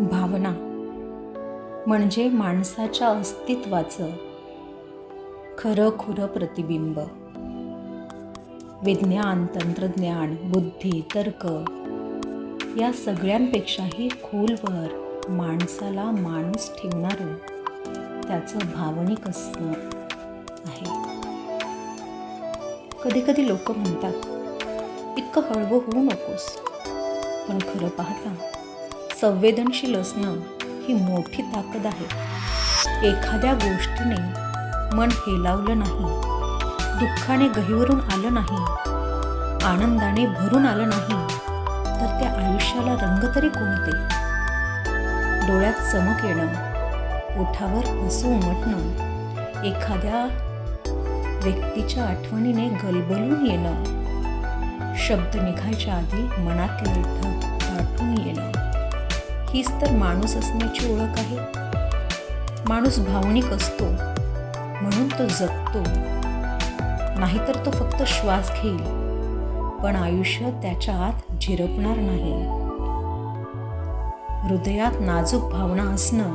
भावना म्हणजे माणसाच्या अस्तित्वाचं खरं खुरं प्रतिबिंब. विज्ञान तंत्रज्ञान बुद्धी तर्क या सगळ्यांपेक्षाही खोलवर माणसाला माणूस ठेवणारं त्याचं भावनिक असणं आहे. कधी कधी लोक म्हणतात इतकं हळवं होऊ नकोस. पण खरं पाहता संवेदनशील असणं ही मोठी ताकद आहे. एखाद्या गोष्टीने मन हेलावलं नाही दुःखाने गहिवरून आलं नाही आनंदाने भरून आलं नाही तर त्या आयुष्याला रंग तरी कोणते? डोळ्यात चमक येणं ओठावर हसू उमटणं एखाद्या व्यक्तीच्या आठवणीने गलबलून येणं शब्द निघायच्या आधी मनातले ढग दाटून येणं. हीच तर माणूस असण्याची ओळख आहे. माणूस भावनिक असतो म्हणून तो जगतो. नाहीतर तो फक्त श्वास घेईल पण आयुष्य त्याच्या आत झिरपणार नाही. हृदयात नाजूक भावना असणं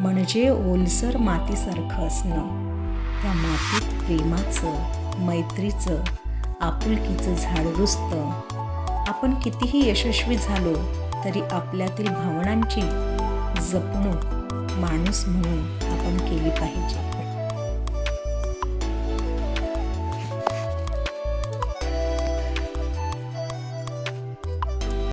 म्हणजे ओलसर मातीसारखं असणं. त्या मातीत प्रेमाचं मैत्रीचं आपुलकीचं झाड रुजतं आपण कितीही यशस्वी झालो तरी आपल्यातील भावनांची जपणूक माणूस म्हणून आपण केली पाहिजे.